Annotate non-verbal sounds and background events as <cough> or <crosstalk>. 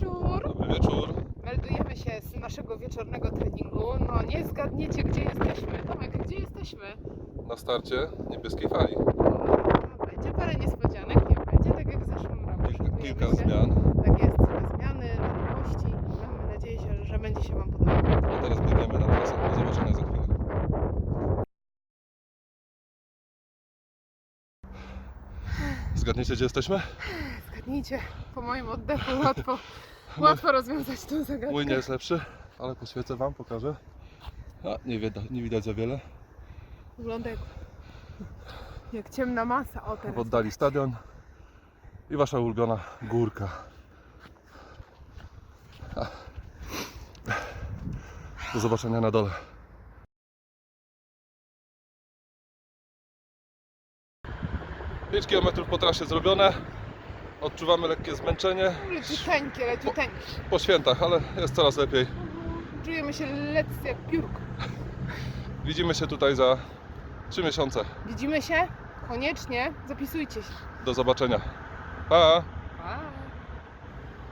wieczór! Dobry wieczór. Meldujemy się z naszego wieczornego treningu. No nie zgadniecie, gdzie jesteśmy. Tomek, gdzie jesteśmy? Na starcie niebieskiej fali. A, Będzie parę niespodzianek, nie będzie tak jak w zeszłym roku. Kilka, kilka zmian. Tak jest, zmiany, na nowości. Mamy nadzieję, że, że będzie się Wam podobało. A teraz biegniemy na trasę. Do zobaczenia za chwilę. Zgadniecie gdzie jesteśmy? Zgadnijcie, po moim oddechu łatwo, <laughs> łatwo rozwiązać tę zagadkę. Mój nie jest lepszy, ale poświecę wam, pokażę. A, nie, widać, nie widać za wiele. Wygląda jak, jak ciemna masa. O, teraz. W oddali stadion i wasza ulubiona górka. Do zobaczenia na dole. Pięć kilometrów po trasie zrobione. Odczuwamy lekkie zmęczenie Leciuteńkie, leciuteńkie. po świętach, ale jest coraz lepiej. Czujemy się leccy jak piórko. Widzimy się tutaj za 3 miesiące. Widzimy się? Koniecznie zapisujcie się. Do zobaczenia. Pa! Pa!